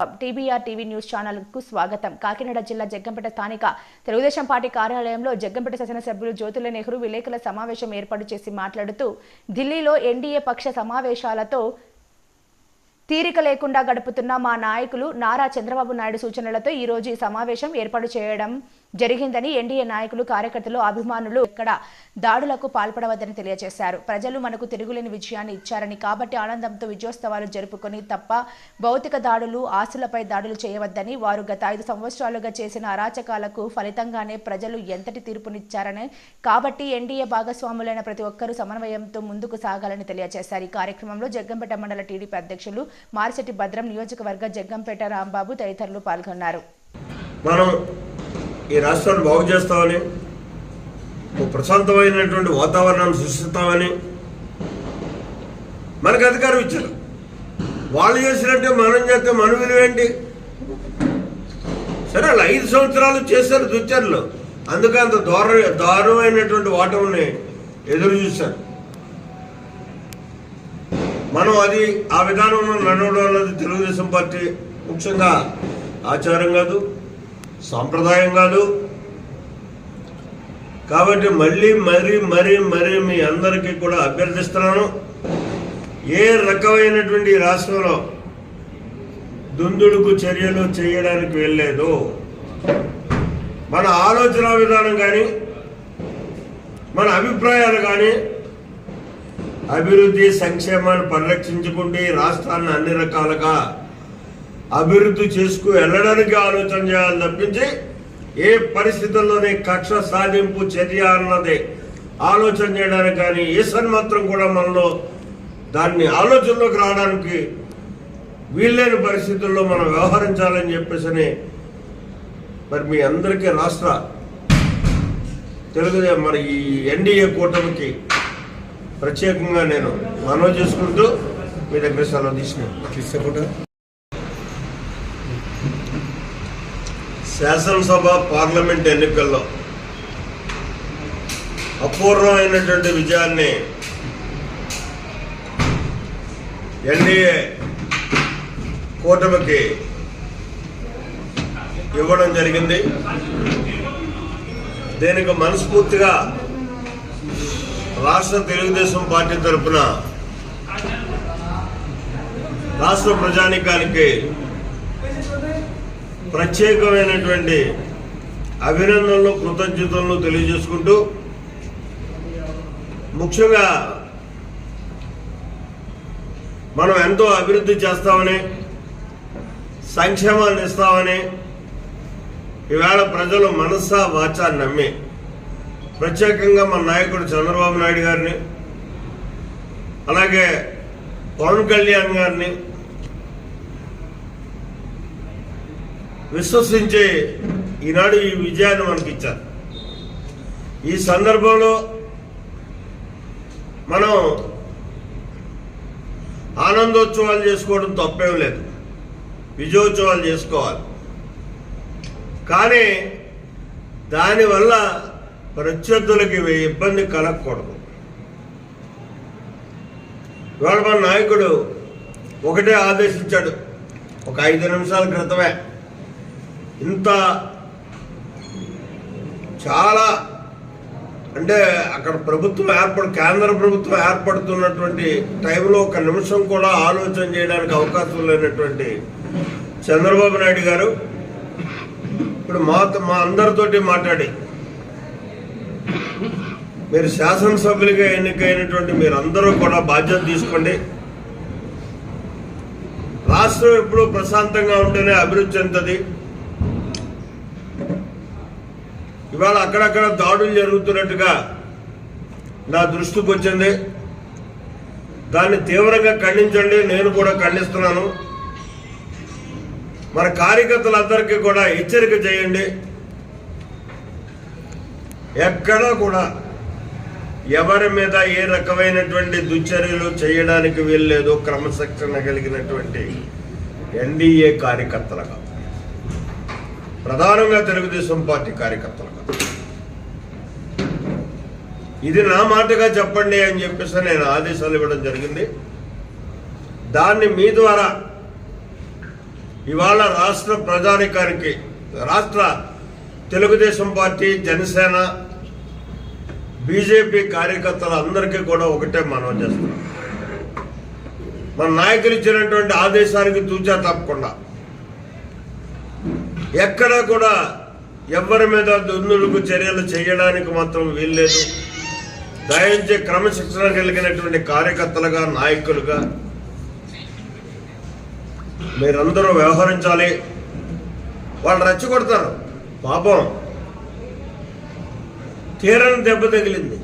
TBR TV news ఛానల్కు స్వాగతం. కాకినాడ జిల్లా జగ్గంపేట స్థానిక తెలుగుదేశం పార్టీ కార్యాలయంలో జగ్గంపేట శాసనసభ్యులు జ్యోతుల నెహ్రూ విలేకరుల సమావేశం ఏర్పాటు చేసి మాట్లాడుతూ ఢిల్లీలో ఎన్డీఏ పక్ష సమావేశాలతో తీరిక లేకుండా గడుపుతున్న మా నాయకులు నారా చంద్రబాబు నాయుడు సూచనలతో ఈ రోజు ఈ సమావేశం ఏర్పాటు చేయడం జరిగిందని ఎన్డీఏ నాయకులు కార్యకర్తలు అభిమానులు ఇక్కడ దాడులకు పాల్పడవద్దని తెలియజేశారు. ప్రజలు మనకు తిరుగులేని విజయాన్ని ఇచ్చారని కాబట్టి ఆనందంతో విజయోత్సవాలు జరుపుకొని తప్ప భౌతిక దాడులు ఆస్తులపై దాడులు చేయవద్దని వారు గత ఐదు సంవత్సరాలుగా చేసిన అరాచకాలకు ఫలితంగానే ప్రజలు ఎంతటి తీర్పునిచ్చారని కాబట్టి ఎన్డీఏ భాగస్వాములైన ప్రతి ఒక్కరూ సమన్వయంతో ముందుకు సాగాలని తెలియజేశారు. ఈ కార్యక్రమంలో జగ్గంపేట మండల టీడీపీ అధ్యక్షులు మారిశెట్టి భద్రం నియోజకవర్గ జగ్గంపేట రాంబాబు తదితరులు పాల్గొన్నారు. మనం ఈ రాష్ట్రాన్ని బాగు చేస్తామని ఒక ప్రశాంతమైనటువంటి వాతావరణాన్ని సృష్టిస్తామని మనకు అధికారం ఇచ్చారు. వాళ్ళు చేసినట్టే మనం చేస్తే మన విలువేంటి సరే వాళ్ళు ఐదు సంవత్సరాలు చేశారు దుచ్చర్లు. అందుకే అంత దారు దారుణమైనటువంటి ఓటమిని ఎదురు చూశారు. మనం అది ఆ విధానంలో నడవడం అన్నది తెలుగుదేశం పార్టీ ముఖ్యంగా ఆచారం కాదు. సాంప్రదాయంగాలు కాబట్టి మళ్ళీ మరీ మరీ మరీ మీ అందరికీ కూడా అభ్యర్థిస్తున్నాను. ఏ రకమైనటువంటి రాష్ట్రంలో దుందుడుకు చర్యలు చేయడానికి వెళ్ళలేదు మన ఆలోచన విధానం కానీ మన అభిప్రాయాలు కానీ అభివృద్ధి సంక్షేమాన్ని పరిరక్షించుకుంటే రాష్ట్రాన్ని అన్ని రకాలుగా అభివృద్ధి చేసుకు వెళ్ళడానికి ఆలోచన చేయాలి తప్పించి ఏ పరిస్థితుల్లోనే కక్ష సాధింపు చర్య అన్నది ఆలోచన చేయడానికి కానీ ఏ సన్మాత్రం కూడా మనలో దాన్ని ఆలోచనలోకి రావడానికి వీల్లేని పరిస్థితుల్లో మనం వ్యవహరించాలని చెప్పేసి మరి మీ అందరికీ రాష్ట్ర తెలుగుదే మరి ఈ ఎన్డీఏ కూటమికి ప్రత్యేకంగా నేను మనవి చేసుకుంటూ మీ దగ్గర సెలవు తీసుకున్నాను. శాసనసభ పార్లమెంట్ ఎన్నికల్లో అపూర్ణమైనటువంటి విజయాన్ని ఎన్డీఏ కూటమికి ఇవ్వడం జరిగింది. దీనికి మనస్ఫూర్తిగా రాష్ట్ర తెలుగుదేశం పార్టీ తరఫున రాష్ట్ర ప్రజానికానికి ప్రత్యేకమైనటువంటి అభినందనలు కృతజ్ఞతలను తెలియజేసుకుంటూ ముఖ్యంగా మనం ఎంతో అభివృద్ధి చేస్తామని సంక్షేమాన్ని ఇస్తామని ఈవేళ ప్రజలు మనసా వాచా నమ్మి ప్రత్యేకంగా మన నాయకుడు చంద్రబాబు నాయుడు గారిని అలాగే పవన్ కళ్యాణ్ గారిని విశ్వసించి ఈనాడు ఈ విజయాన్ని మనకి ఇచ్చారు ఈ సందర్భంలో మనం ఆనందోత్సవాలు చేసుకోవడం తప్పేం లేదు. విజయోత్సవాలు చేసుకోవాలి. కానీ దానివల్ల ప్రత్యర్థులకి ఇబ్బంది కలగకూడదు. ఇవాళ మన నాయకుడు ఒకటే ఆదేశించాడు. ఒక ఐదు నిమిషాల క్రితమే ఇంత చాలా అంటే అక్కడ ప్రభుత్వం ఏర్పడు కేంద్ర ప్రభుత్వం ఏర్పడుతున్నటువంటి టైంలో ఒక నిమిషం కూడా ఆలోచన చేయడానికి అవకాశం లేనటువంటి చంద్రబాబు నాయుడు గారు ఇప్పుడు మా మా అందరితోటి మాట్లాడి. మీరు శాసనసభ్యులుగా ఎన్నికైనటువంటి మీరందరూ కూడా బాధ్యత తీసుకోండి. రాష్ట్రం ఎప్పుడు ప్రశాంతంగా ఉంటేనే అభివృద్ధి చెందుతుంది. ఇవాళ అక్కడక్కడ దాడులు జరుగుతున్నట్టుగా నా దృష్టికి వచ్చింది. దాన్ని తీవ్రంగా ఖండించండి. నేను కూడా ఖండిస్తున్నాను. మన కార్యకర్తలందరికీ కూడా హెచ్చరిక చేయండి. ఎక్కడా కూడా ఎవరి మీద ఏ రకమైనటువంటి దుశ్చర్యలు చేయడానికి వీల్లేదు. క్రమశిక్షణ కలిగినటువంటి ఎన్డీఏ కార్యకర్తలుగా. ప్రధానంగా తెలుగుదేశం పార్టీ కార్యకర్తలకు ఇది నా మాటగా చెప్పండి అని చెప్పేసి నేను ఆదేశాలు ఇవ్వడం జరిగింది. దాన్ని మీ ద్వారా ఇవాళ రాష్ట్ర ప్రజానికానికి రాష్ట్ర తెలుగుదేశం పార్టీ జనసేన బీజేపీ కార్యకర్తల అందరికీ కూడా ఒకటే మనం చేస్తున్నాం. మన నాయకులు ఇచ్చినటువంటి ఆదేశానికి తూచా తప్పకుండా ఎక్కడ కూడా ఎవరి మీద దుర్నులకు చర్యలు చేయడానికి మాత్రం వీల్లేదు. దయించే క్రమశిక్షణ కలిగినటువంటి కార్యకర్తలుగా నాయకులుగా మీరందరూ వ్యవహరించాలి. వాళ్ళు రెచ్చగొడతారు. పాపం. తీరని దెబ్బ తగిలింది.